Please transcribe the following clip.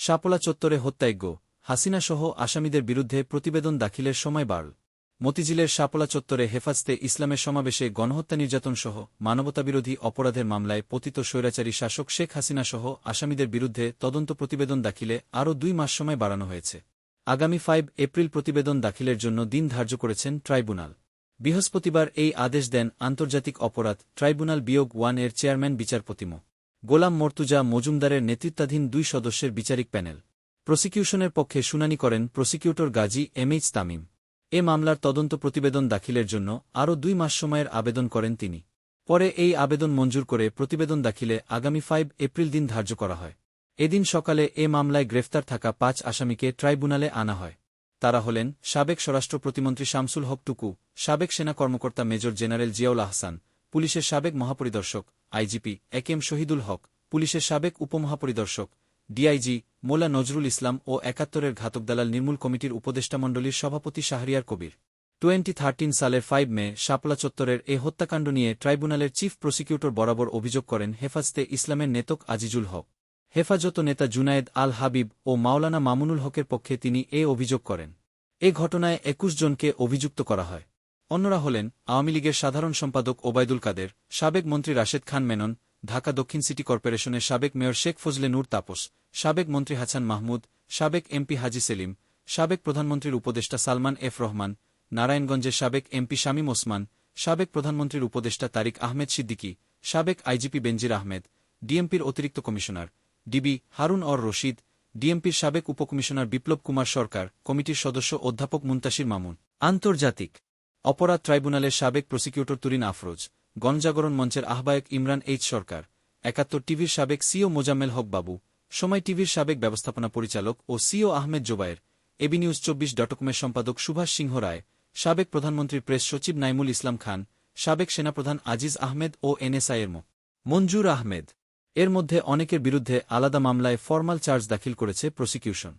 শাপলা চত্বরে হত্যায়জ্ঞ, হাসিনাসহ আসামিদের বিরুদ্ধে প্রতিবেদন দাখিলের সময় বাড়ল। মতিঝিলের শাপলা চত্বরে হেফাজতে ইসলামের সমাবেশে গণহত্যা নির্যাতনসহ মানবতাবিরোধী অপরাধের মামলায় পতিত স্বৈরাচারী শাসক শেখ হাসিনাসহ আসামিদের বিরুদ্ধে তদন্ত প্রতিবেদন দাখিলে আরও দুই মাস সময় বাড়ানো হয়েছে। আগামী ফাইভ এপ্রিল প্রতিবেদন দাখিলের জন্য দিন ধার্য করেছেন ট্রাইব্যুনাল। বৃহস্পতিবার এই আদেশ দেন আন্তর্জাতিক অপরাধ ট্রাইব্যুনাল বিয়োগ ওয়ানের চেয়ারম্যান বিচারপতি মো। গোলাম মর্তুজা মজুমদারের নেতৃত্বাধীন দুই সদস্যের বিচারিক প্যানেল। প্রসিকিউশনের পক্ষে শুনানি করেন প্রসিকিউটর গাজী এমএইচ তামিম। এ মামলার তদন্ত প্রতিবেদন দাখিলের জন্য আরও দুই মাস সময়ের আবেদন করেন তিনি। পরে এই আবেদন মঞ্জুর করে প্রতিবেদন দাখিলে আগামী ফাইভ এপ্রিল দিন ধার্য করা হয়। এদিন সকালে এ মামলায় গ্রেফতার থাকা পাঁচ আসামিকে ট্রাইব্যুনালে আনা হয়। তারা হলেন সাবেক স্বরাষ্ট্র প্রতিমন্ত্রী শামসুল হক টুকু, সাবেক সেনা কর্মকর্তা মেজর জেনারেল জিয়াউল আহসান পুলিশের সাবেক মহাপরিদর্শক, IGP A M Shahidul Haque, পুলিশের সাবেক উপমহাপরিদর্শক, ডিআইজি মোলা নজরুল ইসলাম ও একাত্তরের ঘাতক দালাল নির্মূল কমিটির উপদেষ্টামণ্ডলীর সভাপতি শাহরিয়ার কবির। টোয়েন্টি থার্টিন সালের ফাইভ মে, শাপলা চত্বরের এ হত্যাকাণ্ড নিয়ে ট্রাইব্যুনালের চিফ প্রসিকিউটর বরাবর অভিযোগ করেন হেফাজতে ইসলামের নেতক আজিজুল হক। হেফাজত নেতা জুনায়েদ আল হাবিব ও মাওলানা মামুনুল হকের পক্ষে তিনি এ অভিযোগ করেন। এ ঘটনায় একুশ জনকে অভিযুক্ত করা হয়। অন্যরা হলেন আওয়ামী লীগের সাধারণ সম্পাদক ওবায়দুল কাদের, সাবেক মন্ত্রী রাশেদ খান মেনন, ঢাকা দক্ষিণ সিটি কর্পোরেশনের সাবেক মেয়র শেখ ফজলে নূর তাপস, সাবেক মন্ত্রী হাসান মাহমুদ, সাবেক এমপি হাজি সেলিম, সাবেক প্রধানমন্ত্রীর উপদেষ্টা সালমান এফ রহমান, নারায়ণগঞ্জের সাবেক এমপি শামীম ওসমান, সাবেক প্রধানমন্ত্রীর উপদেষ্টা তারিক আহমেদ সিদ্দিকী, সাবেক আইজিপি বেনজির আহমেদ, ডিএমপির অতিরিক্ত কমিশনার, ডিবি হারুন অর রশিদ, ডিএমপির সাবেক উপকমিশনার বিপ্লব কুমার সরকার, কমিটির সদস্য অধ্যাপক মুন্তাসির মামুন। আন্তর্জাতিক অপরাধ ট্রাইব্যুনালের সাবেক প্রসিকিউটর তুরিন আফরোজ গণজাগরণ মঞ্চের আহ্বায়ক ইমরান এইচ সরকার, একাত্তর টিভির সাবেক সিও মোজাম্মেল হক বাবু, সময় টিভির সাবেক ব্যবস্থাপনা পরিচালক ও CEO Ahmed Zobaer, AB news চব্বিশ ডটকমের সম্পাদক সুভাষ সিংহ রায়, সাবেক প্রধানমন্ত্রীর প্রেস সচিব নাইমুল ইসলাম খান, সাবেক সেনাপ্রধান আজিজ আহমেদ ও এনএসআইয়ের মঞ্জুর আহমেদ। এর মধ্যে অনেকের বিরুদ্ধে আলাদা মামলায় ফরমাল চার্জ দাখিল করেছে প্রসিকিউশন।